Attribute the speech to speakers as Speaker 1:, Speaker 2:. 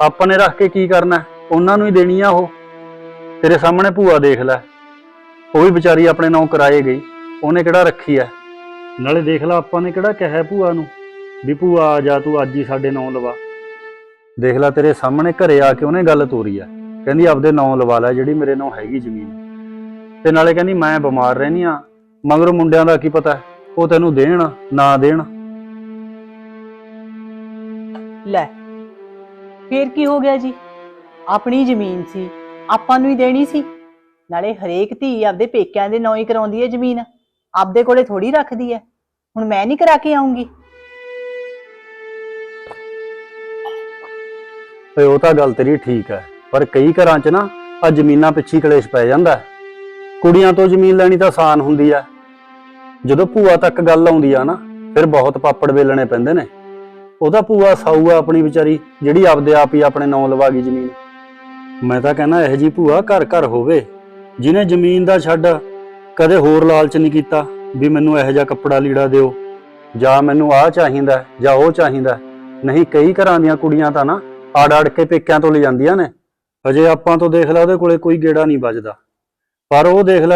Speaker 1: ਆਪਾਂ ਨੇ ਰੱਖ ਕੇ ਕੀ ਕਰਨਾ? ਉਹਨਾਂ ਨੂੰ ਹੀ ਦੇਣੀ ਆ ਉਹ। ਤੇਰੇ ਸਾਹਮਣੇ ਭੂਆ ਦੇਖ ਲੈ। ਉਹ ਵੀ ਵਿਚਾਰੀ ਆਪਣੇ ਨਾਂ ਕਰਾਏ ਗਈ। ਉਹਨੇ ਕਿਹੜਾ ਰੱਖੀ ਐ ਨਾਲੇ ਦੇਖ ਲੈ, ਆਪਾਂ ਨੇ ਕਿਹੜਾ ਕਿਹਾ ਭੂਆ ਨੂੰ ਵੀ ਭੂਆ ਆ ਜਾ, ਤੂੰ ਅੱਜ ਹੀ ਸਾਡੇ ਨਾਂ ਲਵਾ। ਦੇਖ ਲੈ, ਤੇਰੇ ਸਾਹਮਣੇ ਘਰੇ ਆ ਕੇ ਉਹਨੇ ਗੱਲ ਤੋਰੀ ਐ ਕਹਿੰਦੀ, ਆਪਦੇ ਨਾਂ ਲਵਾ ਲੈ, ਜਿਹੜੀ ਮੇਰੇ ਨਾਂ ਹੈਗੀ ਜ਼ਮੀਨ। ਤੇ ਨਾਲੇ ਕਹਿੰਦੀ, ਮੈਂ ਬਿਮਾਰ ਰਹਿਨੀ ਆ। ਮਗਰ ਮੁੰਡਿਆਂ ਦਾ ਕੀ ਪਤਾ? ਉਹ ਤੈਨੂੰ ਦੇਣ, ਨਾ ਦੇਣ।
Speaker 2: ਲੈ ਫੇਰ ਕੀ ਹੋ ਗਿਆ ਜੀ? ਆਪਣੀ ਜ਼ਮੀਨ ਸੀ, ਆਪਾਂ ਨੂੰ ਹੀ ਦੇਣੀ ਸੀ। ਨਾਲੇ ਹਰੇਕ ਧੀ ਆਪਦੇ ਪੇਕਿਆਂ ਦੇ ਨਾਂ ਹੀ ਕਰਾਉਂਦੀ ਹੈ ਜ਼ਮੀਨ। ਆਪਦੇ ਕੋਲੇ ਥੋੜੀ ਰੱਖਦੀ ਹੈ। ਹੁਣ ਮੈਂ ਨਹੀਂ ਕਰਾ ਕੇ ਆਉਂਗੀ।
Speaker 1: ਓਏ ਉਹ ਤਾਂ ਗੱਲ ਤੇਰੀ ਠੀਕ ਹੈ, ਪਰ ਕਈ ਘਰਾਂ 'ਚ ਨਾ ਆ ਜ਼ਮੀਨਾਂ ਪਿੱਛੇ ਕਲੇਸ਼ ਪੈ ਜਾਂਦਾ ਹੈ। ਕੁੜੀਆਂ ਤੋਂ ਜ਼ਮੀਨ ਲੈਣੀ ਤਾਂ ਆਸਾਨ ਹੁੰਦੀ ਆ ਜਦੋਂ ਭੂਆ ਤੱਕ ਗੱਲ ਆਉਂਦੀ ਆ ਨਾ, ਫਿਰ ਬਹੁਤ ਪਾਪੜ ਵੇਲਣੇ ਪੈਂਦੇ ਨੇ। ਉਹਦਾ ਭੂਆ ਸਾਊ ਆ ਆਪਣੀ ਵਿਚਾਰੀ, ਜਿਹੜੀ ਆਪਦੇ ਆਪ ਹੀ ਆਪਣੇ ਨਾਂ ਲਵਾ ਗਈ ਜ਼ਮੀਨ। ਮੈਂ ਤਾਂ ਕਹਿੰਦਾ ਇਹ ਜੀ ਭੂਆ ਘਰ ਘਰ ਹੋਵੇ, ਜਿਹਨੇ ਜ਼ਮੀਨ ਦਾ ਛੱਡ ਕਦੇ ਹੋਰ ਲਾਲਚ ਨਹੀਂ ਕੀਤਾ ਵੀ ਮੈਨੂੰ ਇਹੋ ਜਿਹਾ ਕੱਪੜਾ ਲੀੜਾ ਦਿਓ, ਜਾਂ ਮੈਨੂੰ ਆਹ ਚਾਹੀਦਾ, ਜਾਂ ਉਹ ਚਾਹੀਦਾ। ਨਹੀਂ, ਕਈ ਘਰਾਂ ਦੀਆਂ ਕੁੜੀਆਂ ਤਾਂ ਨਾ ਆੜ ਆੜ ਕੇ ਪੇਕਿਆਂ ਤੋਂ ਲੈ ਜਾਂਦੀਆਂ ਨੇ। ਹਜੇ ਆਪਾਂ ਤੋਂ ਦੇਖ ਲੈ ਉਹਦੇ ਕੋਲੇ ਕੋਈ ਗੇੜਾ ਨਹੀਂ ਵੱਜਦਾ। ਪਰ ਉਹ ਦੇਖ ਲੈ